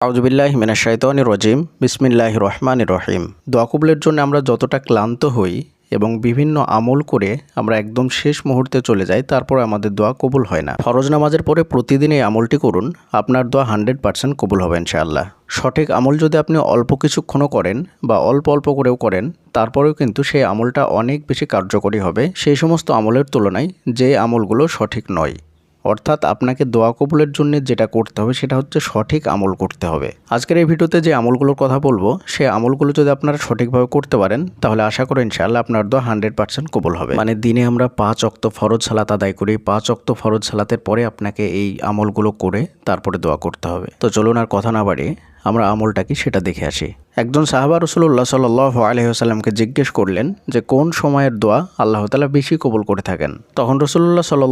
আউজবিল্লাহ মিনা শাইতানি রজিম বিসমিল্লাহ রহমান রহিম। দোয়া কবুলের জন্য আমরা যতটা ক্লান্ত হই এবং বিভিন্ন আমল করে আমরা একদম শেষ মুহূর্তে চলে যাই, তারপর আমাদের দোয়া কবুল হয় না। ফরজ নামাজের পরে প্রতিদিন এই আমলটি করুন, আপনার দোয়া হান্ড্রেড পার্সেন্ট কবুল হবে ইনশাআল্লাহ। সঠিক আমল যদি আপনি অল্প কিছুক্ষণও করেন বা অল্প অল্প করেও করেন, তারপরেও কিন্তু সেই আমলটা অনেক বেশি কার্যকরী হবে। সেই সমস্ত আমলের তুলনায় যে আমলগুলো সঠিক নয়। অর্থাৎ আপনাকে দোয়া কবুলের জন্য যেটা করতে হবে সেটা হচ্ছে সঠিক আমল করতে হবে। আজকের এই ভিডিওতে যে আমলগুলোর কথা বলব, সে আমলগুলো যদি আপনারা সঠিকভাবে করতে পারেন, তাহলে আশা করি ইনশাআল্লাহ আপনার দোয়া হান্ড্রেড পার্সেন্ট কবুল হবে। মানে দিনে আমরা পাঁচ অক্ত ফরজ সালাত আদায় করি, পাঁচ অক্ত ফরজ সালাতের পরে আপনাকে এই আমলগুলো করে তারপরে দোয়া করতে হবে। তো চলুন আর কথা না বাড়িয়ে আমরা আমলটা কি সেটা দেখে আসি। একজন সাহাবা রসুল্লাহ সাল আলহিহাসাল্লামকে জিজ্ঞেস করলেন যে, কোন সময়ের দোয়া আল্লাহ তালা বেশি কবুল করে থাকেন? তখন রসুল্লাহ সাল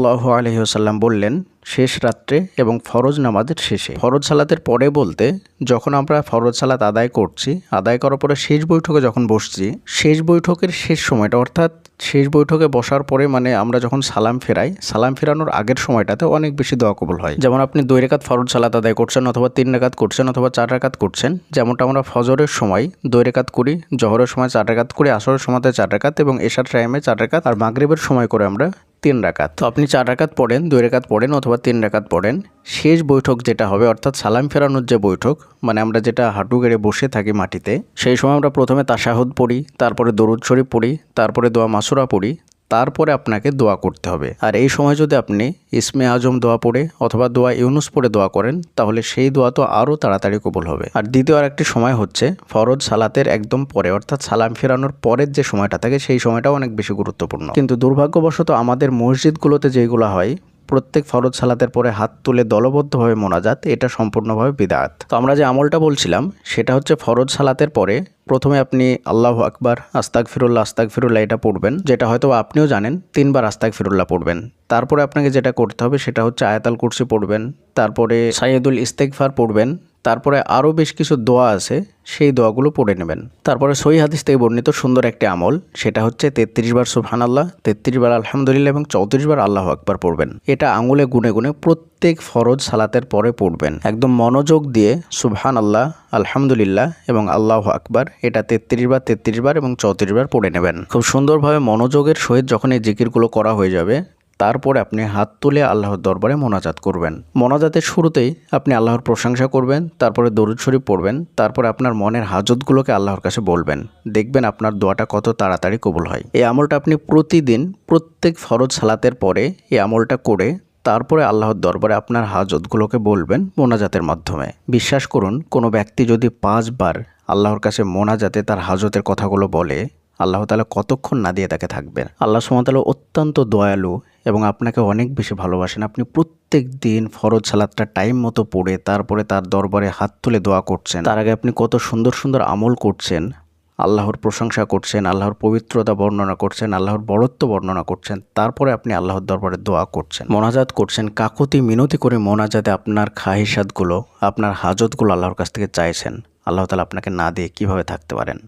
আলহিহাসাল্লাম বললেন, শেষ রাত্রে এবং ফরজ নামাজের শেষে। ফরজ সালাতের পরে বলতে, যখন আমরা ফরজ সালাত আদায় করছি, আদায় করার পরে শেষ বৈঠকে যখন বসছি, শেষ বৈঠকের শেষ সময়টা, অর্থাৎ শেষ বৈঠকে বসার পরে মানে আমরা যখন সালাম ফেরাই, সালাম ফেরানোর আগের সময়টাতে অনেক বেশি দোয়া কবুল হয়। যেমন আপনি দুই রেখাত ফরজ সালাত আদায় করছেন অথবা তিন রেখাত করছেন অথবা চার রেখাত করছেন, যেমনটা আমরা ফজরের সময় দুই রেখাত করি, জহরের সময় চার রেখাত করি, আসরের সময়তে চার রেখাত এবং এশার টাইমে চার রেখাত আর মাগরিবের সময় করে আমরা তিন রাকাত তো আপনি চার রাকাত পড়েন দুই রেখাত পড়েন অথবা তিন রাকাত পড়েন। শেষ বৈঠক যেটা হবে, অর্থাৎ সালাম ফেরানোর যে বৈঠক মানে আমরা যেটা হাঁটু গেড়ে বসে থাকি মাটিতে, সেই সময় আমরা প্রথমে তাশাহুদ পড়ি, তারপরে দরুদ শরীফ পড়ি, তারপরে দোয়া মাসুরা পড়ি তারপরে আপনাকে দোয়া করতে হবে। আর এই সময় যদি আপনি ইসমে আজম দোয়া পড়ে অথবা দোয়া ইউনুস পড়ে দোয়া করেন, তাহলে সেই দোয়া তো আরও তাড়াতাড়ি কবুল হবে। আর দ্বিতীয় আর একটি সময় হচ্ছে ফরজ সালাতের একদম পরে, অর্থাৎ সালাম ফেরানোর পরের যে সময়টা থাকে, সেই সময়টাও অনেক বেশি গুরুত্বপূর্ণ। কিন্তু দুর্ভাগ্যবশত আমাদের মসজিদগুলোতে যেগুলো হয় প্রত্যেক ফরজ সালাতের পরে হাত তুলে দলবদ্ধভাবে মোনাজাত, এটা সম্পূর্ণভাবে বিদাত। তো আমরা যে আমলটা বলছিলাম, সেটা হচ্ছে ফরজ সালাতের পরে প্রথমে আপনি আল্লাহ আকবার আস্তাক ফিরুল্লাহ আস্তাক ফিরুল্লাহ এটা পড়বেন, যেটা হয়তো আপনিও জানেন, তিনবার আস্তাক ফিরুল্লাহ পড়বেন। তারপরে আপনাকে যেটা করতে হবে, সেটা হচ্ছে আয়াতাল কুরসি পড়বেন, তারপরে সাইয়দুল ইস্তেকফার পড়বেন তারপরে আরও বেশ কিছু দোয়া আছে, সেই দোয়াগুলো পড়ে নেবেন। তারপরে সই হাদিস থেকে বর্ণিত সুন্দর একটি আমল, সেটা হচ্ছে তেত্রিশ বার সুফহান আল্লাহ তেত্রিশ বার আলহামদুলিল্লাহ এবং চৌত্রিশ বার আল্লাহ আকবার পড়বেন। এটা আঙুলে গুনে গুনে প্রত্যেক ফরজ সালাতের পরে পড়বেন। একদম মনোযোগ দিয়ে সুবহান আল্লাহ আলহামদুলিল্লাহ এবং আল্লাহ আকবার এটা তেত্রিশ বার তেত্রিশ বার এবং চৌত্রিশ বার পড়ে নেবেন। খুব সুন্দরভাবে মনোযোগের সহিত যখন এই জিকিরগুলো করা হয়ে যাবে তারপরে আপনি হাত তুলে আল্লাহর দরবারে মোনাজাত করবেন। মোনাজাতের শুরুতেই আপনি আল্লাহর প্রশংসা করবেন, তারপরে দরুদ শরীফ পড়বেন, তারপরে আপনার মনের হাজতগুলোকে আল্লাহর কাছে বলবেন। দেখবেন আপনার দোয়াটা কত তাড়াতাড়ি কবুল হয়। এই আমলটা আপনি প্রতিদিন, প্রত্যেক ফরজ সালাতের পরে এই আমলটা করে, তারপরে আল্লাহর দরবারে আপনার হাজতগুলোকে বলবেন মোনাজাতের মাধ্যমে। বিশ্বাস করুন, কোনো ব্যক্তি যদি পাঁচবার আল্লাহর কাছে মোনাজাতে তার হাজতের কথাগুলো বলে, আল্লাহ তালা কতক্ষণ না দিয়ে তাকে থাকবেন? আল্লাহ সুমতালা অত্যন্ত দয়ালু এবং আপনাকে অনেক বেশি ভালোবাসেন। আপনি প্রত্যেক দিন ফরজ সালাদটা টাইম মতো পড়ে, তারপরে তার দরবারে হাত তুলে দোয়া করছেন। তার আগে আপনি কত সুন্দর সুন্দর আমল করছেন। আল্লাহর প্রশংসা করছেন, আল্লাহর পবিত্রতা বর্ণনা করছেন, আল্লাহর বড়ত্ব বর্ণনা করছেন, তারপরে আপনি আল্লাহর দরবারে দোয়া করছেন। মোনাজাত করছেন, কাকতি মিনতি করে মোনাজাতে আপনার খাহিসাতগুলো আপনার হাজতগুলো আল্লাহর কাছ থেকে চাইছেন। আল্লাহ তালা আপনাকে না দিয়ে কীভাবে থাকতে পারেন?